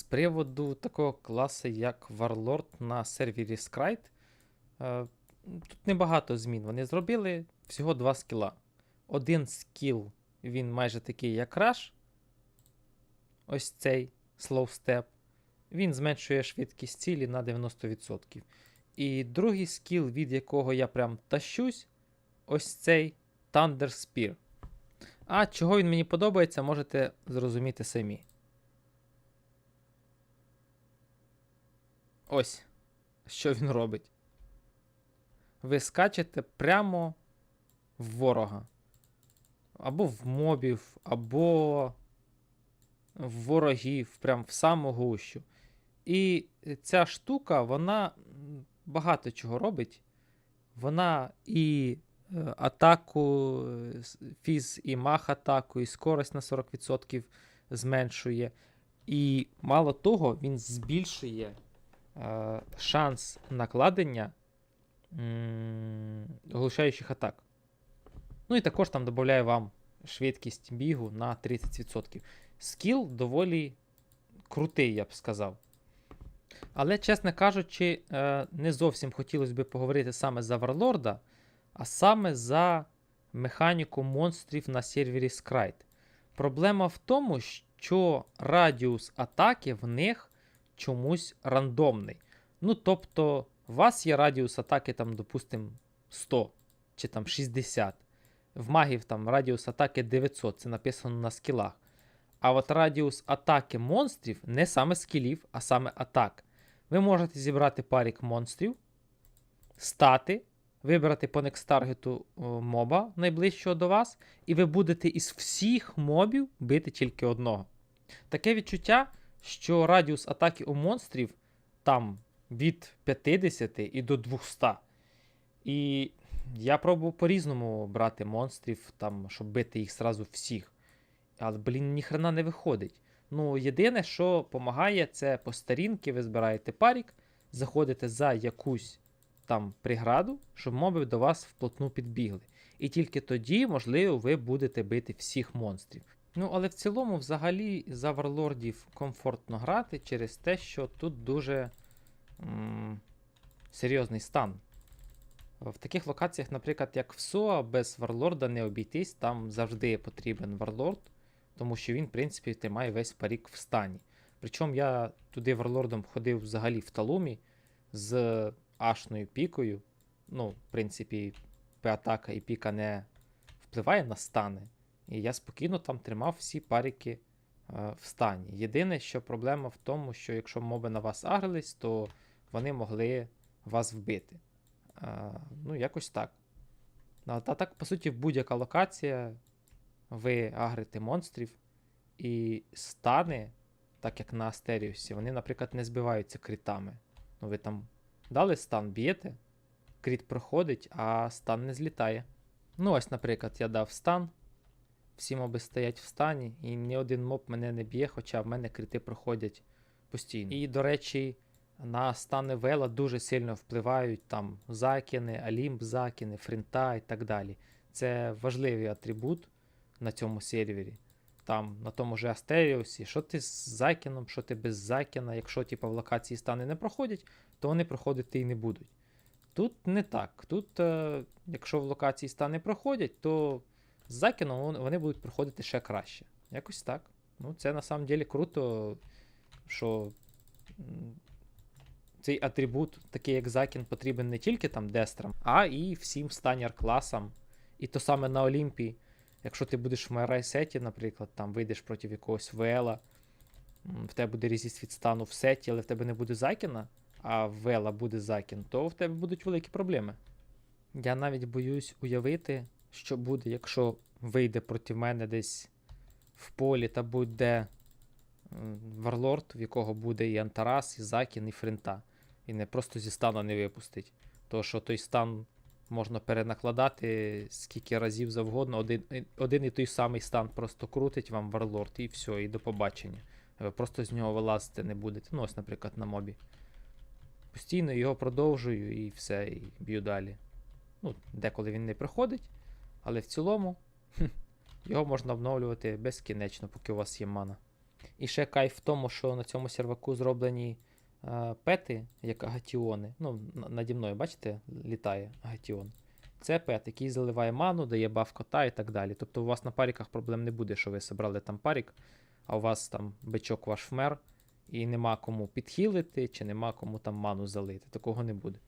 З приводу такого класу, як Warlord на сервері Scryte, е, тут небагато змін. Вони зробили всього два скіла. Один скіл, він майже такий, як Rush. Ось цей Slow Step. Він зменшує швидкість цілі на 90%. І другий скіл, від якого я прям тащусь, ось цей Thunder Spear. А чого він мені подобається, можете зрозуміти самі. Ось, що він робить. Ви скачете прямо в ворога. Або в мобів, або в ворогів, прям в саму гущу. І ця штука, вона багато чого робить. Вона і е, атаку, е, фіз і мах атаку, і скорость на 40% зменшує. І мало того, він збільшує шанс накладення оглушаючих атак. Ну і також там додає вам швидкість бігу на 30%. Скіл доволі крутий, я б сказав. Але, чесно кажучи, е, не зовсім хотілося б поговорити саме за Варлорда, а саме за механіку монстрів на сервері Scryte. Проблема в тому, що радіус атаки в них чомусь рандомний. Ну, тобто, у вас є радіус атаки, там, допустимо, 100 чи там 60. В магів там радіус атаки 900, це написано на скілах. А от радіус атаки монстрів не саме скілів, а саме атак. Ви можете зібрати парік монстрів, стати, вибрати по некстаргету моба найближчого до вас, і ви будете із всіх мобів бити тільки одного. Таке відчуття, що радіус атаки у монстрів там від 50 і до 200. І я пробував по-різному брати монстрів, там, щоб бити їх зразу всіх. Але, блін, ніхрена не виходить. Ну, єдине, що допомагає, це по старінки ви збираєте парік, заходите за якусь там преграду, щоб моби до вас вплотну підбігли. І тільки тоді, можливо, ви будете бити всіх монстрів. Ну, але в цілому, взагалі, за варлордів комфортно грати через те, що тут дуже м- серйозний стан. В таких локаціях, наприклад, як в СОА, без варлорда не обійтись, там завжди потрібен варлорд, тому що він, в принципі, тримає весь парік в стані. Причому я туди варлордом ходив взагалі в талумі з ашною пікою. Ну, в принципі, П-атака і піка не впливає на стани. І я спокійно там тримав всі паріки е, в стані. Єдине, що проблема в тому, що якщо моби на вас агрились, то вони могли вас вбити. Е, ну, якось так. А так, по суті, будь-яка локація, ви агрите монстрів, і стани, так як на Астеріусі, вони, наприклад, не збиваються критами. Ну, ви там дали стан, б'єте, кріт проходить, а стан не злітає. Ну, ось, наприклад, я дав стан. Всі моби стоять в стані, і ні один моб мене не б'є, хоча в мене крити проходять постійно. І, до речі, на стани вела дуже сильно впливають там закини, алімб закини, фрінта і так далі. Це важливий атрибут на цьому сервері. Там на тому же Астеріусі, що ти з закином, що ти без закина. Якщо типу, в локації стани не проходять, то вони проходити і не будуть. Тут не так. Тут, е, якщо в локації стани проходять, то з закином вон- вони будуть проходити ще краще. Якось так. Ну, це на самом деле круто, що цей атрибут, такий як закін, потрібен не тільки там дестрам, а і всім станір класам. І то саме на Олімпії. Якщо ти будеш в Майрай-сеті, наприклад, там вийдеш проти якогось Вела, в тебе буде резіст від стану в сеті, але в тебе не буде закіна, а в Вела буде закін, то в тебе будуть великі проблеми. Я навіть боюсь уявити, що буде, якщо вийде проти мене десь в полі та будь-де Варлорд, в якого буде і Антарас, і Закін, і Фринта. І не просто зі стану не випустить. То що той стан можна перенакладати скільки разів завгодно. Один, і- один і той самий стан просто крутить вам Варлорд, і все, і до побачення. Ви просто з нього вилазити не будете. Ну, ось, наприклад, на мобі. Постійно його продовжую і все, і б'ю далі. Ну, деколи він не приходить, але в цілому його можна обновлювати безкінечно, поки у вас є мана. І ще кайф в тому, що на цьому серваку зроблені е, пети, як агатіони. Ну, наді мною, бачите, літає агатіон. Це пет, який заливає ману, дає баф кота і так далі. Тобто у вас на паріках проблем не буде, що ви собрали там парік, а у вас там бичок ваш вмер, і нема кому підхилити, чи нема кому там ману залити. Такого не буде.